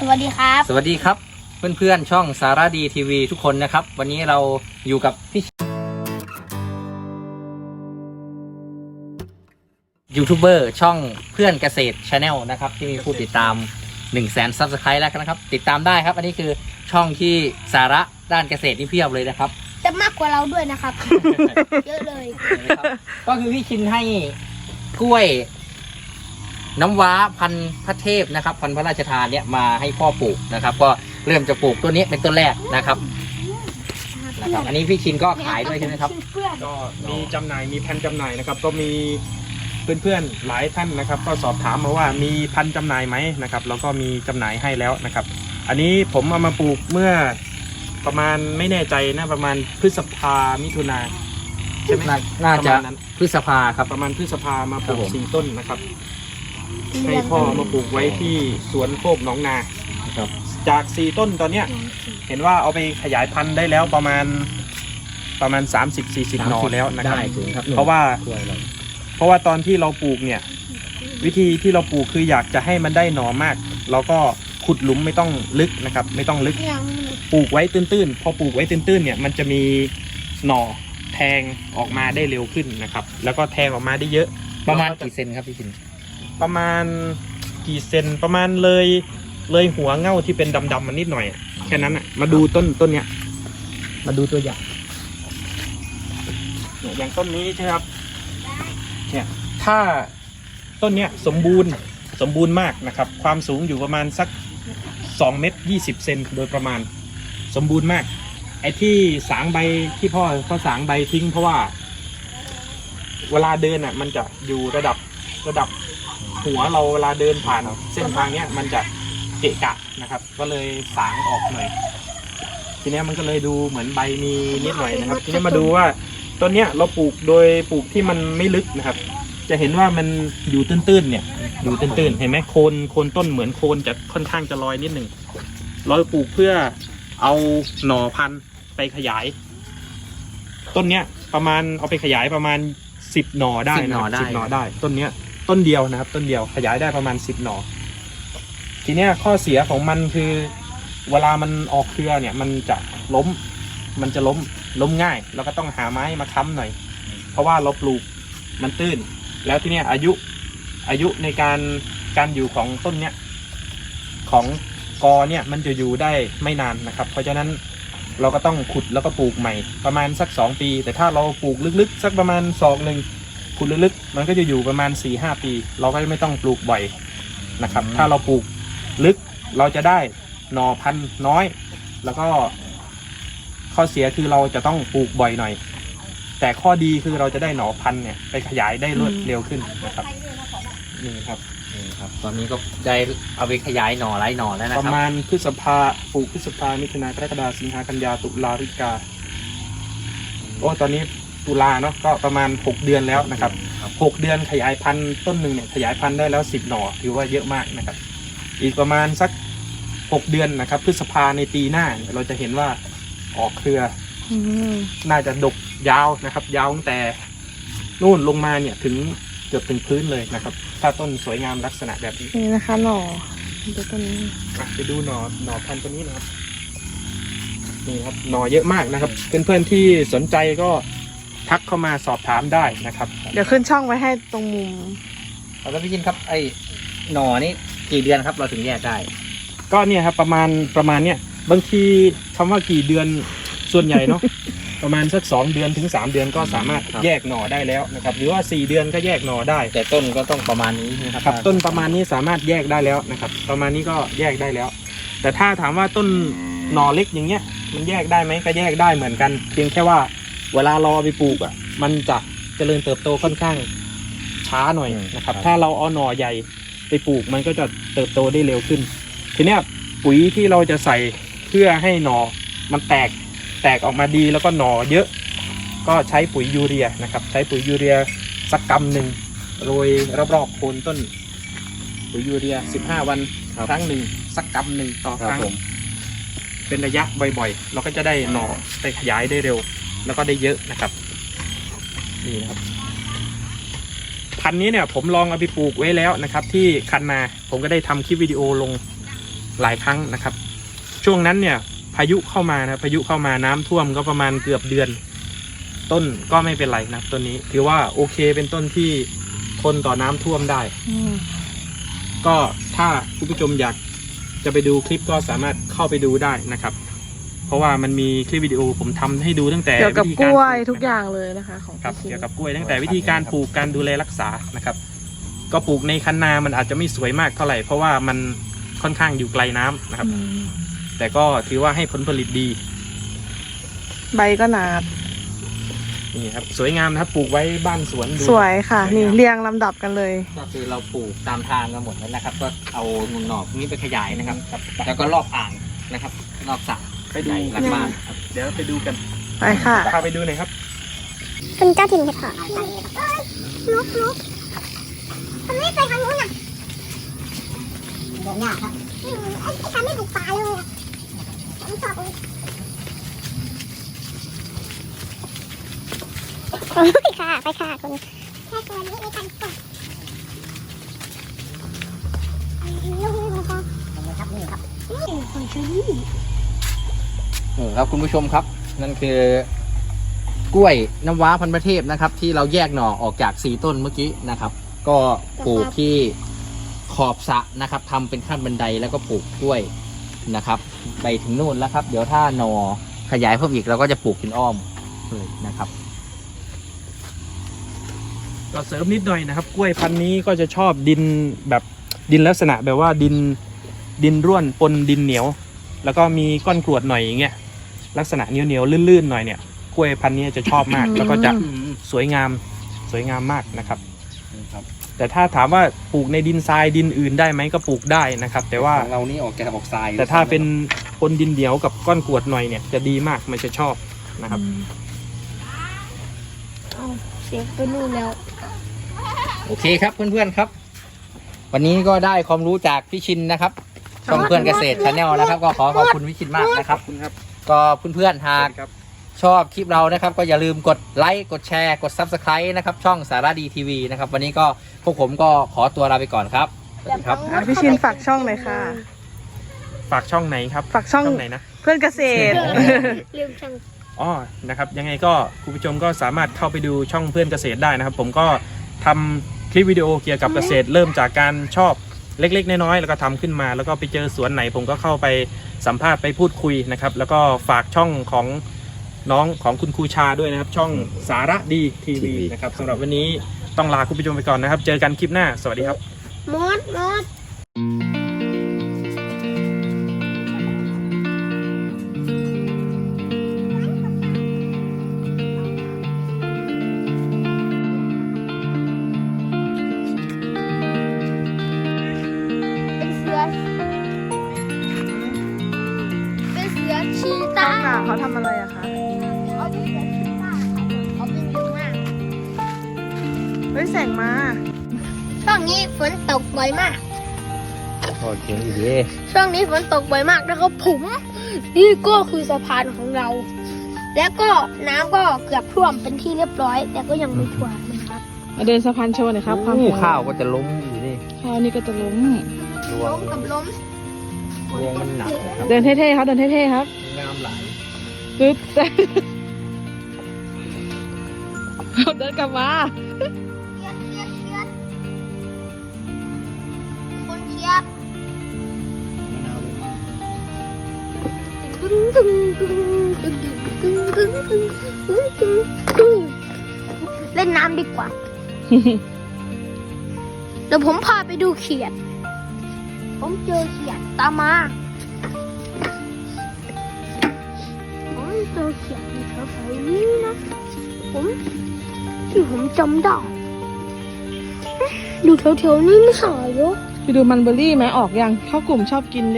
สวัสดีครับ สวัสดีครับ เพื่อนๆช่องสารดีทีวีทุกคนนะครับ วันนี้เราอยู่กับพี่ยูทูบเบอร์ช่องเพื่อนเกษตรชาแนลนะครับ ที่มีผู้ติดตาม1นึ่งแสนซับสไครต์แล้วนะครับ ติดตามได้ครับ อันนี้คือช่องที่สาระด้านเกษตรนี่เพียบเลยนะครับ จะมากกว่าเราด้วยนะครับ เยอะเลย ก็คือพี่ชินให้กล้วย น้ำว้าพันธุ์พระเทพนะครับ พันธุ์พระราชทานเนี่ยมาให้พ่อปลูกนะครับ ก็เริ่มจะปลูกตัวนี้เป็นต้นแรกนะครับนะครับ อันนี้พี่ชินก็ขายด้วยใช่ไหมครับเพื่อนก็มีจำหน่ายมีพันจำหน่ายนะครับ ก็มีเพื่อนๆหลายท่านนะครับ ก็สอบถามมาว่ามีพันจำหน่ายไหมนะครับแล้วก็มีจำหน่ายให้แล้วนะครับ อันนี้ผมเอามาปลูกเมื่อประมาณไม่แน่ใจนะประมาณพฤษภามิถุนาใช่ไหมน่าน่าจะประมาณนั้นพฤษภาครับประมาณพฤษภามาปลูครับผกมสี่ต้นนะครับ ให้พ่อมาปลูกไว้ที่สวนโคกหนองนาครับ จากสี่ต้นตอนเนี้ย เห็นว่าเอาไปขยายพันธุ์ได้แล้วประมาณประมาณ 30-40 หน่อแล้วนะครับ ได้ถึงครับเพราะว่า กล้วยเราเพราะว่าตอนที่เราปลูกเนี่ย วิธีที่เราปลูกคืออยากจะให้มันได้หน่อมาก เราก็ขุดหลุมไม่ต้องลึกนะครับ ไม่ต้องลึก ยังปลูกไว้ตื้นๆ พอปลูกไว้ตื้นๆ เนี่ยมันจะมีหน่อแทงออกมาได้เร็วขึ้นนะครับ แล้วก็แทงออกมาได้เยอะประมาณกี่เซนครับพี่ชิน ประมาณกี่เซนประมาณเลยเลยหัวเง่าที่เป็นดำๆมันนิดหน่อยอะแค่นั้นอะ มาดูต้นต้นเนี้ย มาดูตัวอย่างเนี่ยอย่างต้นนี้ใช่ไหมครับ เนี่ย ถ้าต้นเนี้ยสมบูรณ์สมบูรณ์มากนะครับ ความสูงอยู่ประมาณสัก2เมตร20เซนโดยประมาณสมบูรณ์มาก ไอ้ที่สางใบที่พ่อเขาสางใบทิ้งเพราะว่า เวลาเดินอะ มันจะอยู่ระดับระดับ หัวเราเวลาเดินผ่านเส้นทางเนี้ยมันจะเกะกะนะครับ ก็เลยสางออกหน่อยทีเนี้ยมันก็เลยดูเหมือนใบมีนิดหน่อยนะครับ ทีนี้มาดูว่าต้นเนี้ยเราปลูกโดยปลูกที่มันไม่ลึกนะครับ จะเห็นว่ามันอยู่ตื้นๆเนี่ยอยู่ตื้นๆเห็นไหมโคนโคนต้นเหมือนโคนจะค่อนข้างจะลอยนิดหนึ่งเราปลูกเพื่อเอาหน่อพันธุ์ไปขยาย ต้นเนี้ยประมาณเอาไปขยายประมาณสิบหน่อได้10หน่อได้สิบหน่อได้ต้นเนี้ย ต้นเดียวนะครับ ต้นเดียวขยายได้ประมาณสิบหน่อ ทีเนี้ยข้อเสียของมันคือ เวลามันออกเครือเนี่ยมันจะล้ม มันจะล้มล้มง่าย แล้วก็ต้องหาไม้มาค้ำหน่อย เพราะว่าเราปลูกมันตื้น แล้วทีเนี้ยอายุอายุในการการอยู่ของต้นเนี้ยของกอเนี่ยมันจะอยู่ได้ไม่นานนะครับ เพราะฉะนั้นเราก็ต้องขุดแล้วก็ปลูกใหม่ประมาณสักสองปี แต่ถ้าเราปลูกลึกๆ สักประมาณศอกหนึ่ง ขุดลึกๆมันก็จะอยู่ประมาณ4ี่ห้าปี เราก็ไม่ต้องปลูกบ่อยนะครับ ถ้าเราปลูกลึกเราจะได้หน่อพันธุ์น้อย แล้วก็ข้อเสียคือเราจะต้องปลูกบ่อยหน่อย แต่ข้อดีคือเราจะได้หน่อพันธุ์เนี่ยไปขยายได้รวดเร็วขึ้นนะครับนี่ครับนี่ครับ ตอนนี้ก็ได้เอาไปขยายหน่อไร้หน่อแล้วนะประครับมาณพฤษภาปลูกพฤษภามิถุนากรกฎาสิงหากันยาตุลาพฤศจิกาโอ้ตอนนี้ ตุลาเนาะก็ประมาณ 6 เดือนแล้วนะครับครับ 6 เดือนขยายพันธุ์ต้นหนึ่งเนี่ยขยายพันธุ์ได้แล้ว 10 หน่อถือว่าเยอะมากนะครับ อีกประมาณสัก 6 เดือนนะครับพฤษภาในปีหน้าเนี่ยเราจะเห็นว่าออกเครืออืมน่าจะดกยาวนะครับ ยาวตั้งแต่นู่นลงมาเนี่ยถึงเกือบถึงพื้นเลยนะครับ ถ้าต้นสวยงามลักษณะแบบนี้นี่นะคะหน่อดูต้นนี้อะไปดูหน่อหน่อพันธุ์ตัวนี้นะครับนี่ครับหน่อเยอะมากนะครับเพื่อนๆที่สนใจก็ ทักเข้ามาสอบถามได้นะครับเดี๋ยวขึ้นช่องไว้ให้ตรงมุมแล้วพี่ชินครับไอ้หน่อนี่กี่เดือนครับ เราถึงแยกได้ ก็เนี่ยครับประมาณประมาณเนี่ยบางทีคำว่ากี่เดือนส่วนใหญ่เนาะ ประมาณสักสองเดือนถึงสามเดือนก็สามารถครับแยกหน่อได้แล้วนะครับ หรือว่าสี่เดือนก็แยกหน่อได้ แต่ต้นก็ต้องประมาณนี้นะครับครับต้นประมาณนี้สามารถแยกได้แล้วนะครับ ประมาณนี้ก็แยกได้แล้ว แต่ถ้าถามว่าต้นหน่อเล็กอย่างเงี้ยมันแยกได้ไหมก็แยกได้เหมือนกัน เพียงแค่ว่า เวลารอไปปลูกอะ มันจะเจริญเติบโตค่อนข้างช้าหน่อยนะครับ ถ้าเราเอาหน่อใหญ่ไปปลูกมันก็จะเติบโตได้เร็วขึ้น ทีเนี้ยปุ๋ยที่เราจะใส่เพื่อให้หน่อมันแตกแตกออกมาดีแล้วก็หน่อเยอะ ก็ใช้ปุ๋ยยูเรียนะครับ ใช้ปุ๋ยยูเรียสักกำหนึ่งโรยรอบๆโคนต้น ปุ๋ยยูเรีย 15 วันครับครั้งหนึ่งสักกำหนึ่งต่อคครับรั้งผมเป็นระยะบ่อยๆ เราก็จะได้หน่อไปขยายได้เร็ว แล้วก็ได้เยอะนะครับนี่นะครับ พันธุ์นี้เนี่ยผมลองเอาไปปลูกไว้แล้วนะครับ ที่คันนาผมก็ได้ทำคลิปวิดีโอลงหลายครั้งนะครับ ช่วงนั้นเนี่ยพายุเข้ามานะพายุเข้ามาน้ำท่วมก็ประมาณเกือบเดือน ต้นก็ไม่เป็นไรนะต้นนี้ ถือว่าโอเคเป็นต้นที่ทนต่อน้ำท่วมได้อืมก็ถ้าคุณผู้ชมอยากจะไปดูคลิปก็สามารถเข้าไปดูได้นะครับ เพราะว่ามันมีคลิปวิดีโอผมทำให้ดูตั้งแต่เกี่ยวกับวิธีกล้วยปทุกอย่างเลยนะคะของครับพี่ชินเกี่ยวกับกล้วยตั้งแต่วิธีการปลูกการดูแลรักษานะครับ ก็ปลูกในคันนามันอาจจะไม่สวยมากเท่าไหร่ เพราะว่ามันค่อนข้างอยู่ไกลน้ำนะครับอืมแต่ก็ถือว่าให้ผลผลิตดี ใบก็หนานี่ครับสวยงามนะครับปลูกไว้บ้านสวนดูสวยค่ะสวยงามนี่เรียงลำดับกันเลย ก็คือเราปลูกตามทางกันหมดแล้วนะครับ ก็เอาหนุนหนอกนี้ไปขยายนะครับ แล้วก็รอบอ่างนะครับ รอบสระ ไปดูใหญ่หลังบ้านครับเดี๋ยวไปดูกันไปค่ะพาไปดูหน่อยครับ คุณเจ้าถิ่นเห็ดหอมนกนกมันไม่ไปทางนู้นอะเดินยากครับไอ้ฉันไม่บุกป่าเลยฉันชอบไปค่ะ ไปค่ะคุณแค่ตัวนี้ไม่ทันกดลูกนี่ครับนี่ครับนี่ครับนี่คนชื่อ นี่ครับคุณผู้ชมครับ นั่นคือกล้วยน้ำว้าพันธุ์ประเทศนะครับ ที่เราแยกหน่อออกจากสีต้นเมื่อกี้นะครับ ก็ปลูกที่ขอบสระนะครับทำเป็นขั้นบันไดแล้วก็ปลูกกล้วยนะครับ ไปถึงนู่นแล้วครับ เดี๋ยวถ้าหน่อขยายเพิ่มอีกเราก็จะปลูกเป็นอ้อมเลยนะครับก็เสริมนิดหน่อยนะครับ กล้วยพันธุ์นี้ก็จะชอบดินแบบดินลักษณะแบบว่าดินดินร่วนปนดินเหนียว แล้วก็มีก้อนกรวดหน่อยอย่างเงี้ย ลักษณะเหนียวเหนียวๆลื่นๆหน่อยเนี่ยกล้วยพันธุ์นี้จะชอบมากอืมแล้วก็จะสวยงามสวยงามมากนะครับครับ แต่ถ้าถามว่าปลูกในดินทรายดินอื่นได้ไหมก็ปลูกได้นะครับ แต่ว่าของเรานี่ออกจากออกทรายแต่ถ้าเป็นปนดินเหนียวกับก้อนกรวดหน่อยเนี่ยจะดีมากมันจะชอบนะครับอืมเสียงไปนู่นแล้ว โอเคครับเพื่อนๆครับ วันนี้ก็ได้ความรู้จากพี่ชินนะครับช่องเพื่อนเกษตรชาแนลนะครับ ก็ขอขอบคุณพี่ชินมากนะครับคุณครับ ก็เพื่อนๆหากครับชอบคลิปเรานะครับ ก็อย่าลืมกดไลค์กดแชร์กด Subscribe นะครับ ช่องสารดีทีวีนะครับ วันนี้ก็พวกผมก็ขอตัวลาไปก่อนครับสวัสดีครับ อะพี่ชินฝากช่องหน่อยค่ะ ฝากช่องไหนครับฝากช่องช่อง ไหนนะ เพื่อนเกษตร ลืมช่าง อ๋อ นะครับ ยังไงก็คุณผู้ชมก็สามารถเข้าไปดูช่องเพื่อนเกษตรได้นะครับ ผมก็ทำคลิปวิดีโอเกี่ยวกับเกษตร เริ่มจากการชอบ เล็กๆ น้อยๆแล้วก็ทำขึ้นมา แล้วก็ไปเจอสวนไหนผมก็เข้าไปสัมภาษณ์ไปพูดคุยนะครับ แล้วก็ฝากช่องของน้องของคุณครูชาด้วยนะครับ ช่องสาระดีทีวีนะครับสำหรับวันนี้ต้องลาคุณผู้ชมไปก่อนนะครับ เจอกันคลิปหน้า สวัสดีครับมดมด เขาทำอะไรอะคะเขาเป็นเสือชีตาเขาบินเร็วมากเฮ้ยแสงมา ช่วงนี้ฝนตกบ่อยมาก โอเคดี ช่วงนี้ฝนตกบ่อยมากนะครับผมนี่ก็คือสะพานของเรา แล้วก็น้ำก็เกือบท่วมเป็นที่เรียบร้อย แต่ก็ยังไม่ท่วมนะครับ มาเดินสะพานโชว์หน่อยครับความโอ้เห็นข้าวก็จะล้มอยู่นี่ข้าวนี่ก็จะล้ม รวล้งมกับล้มรวงมันหนักนะครับเดินเท่ๆครับ เดินเท่ๆครับ งามหลาย ตึ๊ดเดินกลับมาเชียดเชียดเชียดคนเชียร์ตึ้งตึ้งตึ้งตึ้งตึ้งตึ้งตึ้งตึ้งตึ้งตึ้งเล่นน้ำดีกว่าเดี๋ยวผมพาไปดูเขียด ผมเจอเขียดตามมา เราเขียดอยู่แถวๆนี้นะผมที่ผมจำได้อยู่แถวๆนี้ไม่ใช่เหรอ ไปดูมันเบอร์รี่ไหมออกยังเข้ากลุ่มชอบกินเ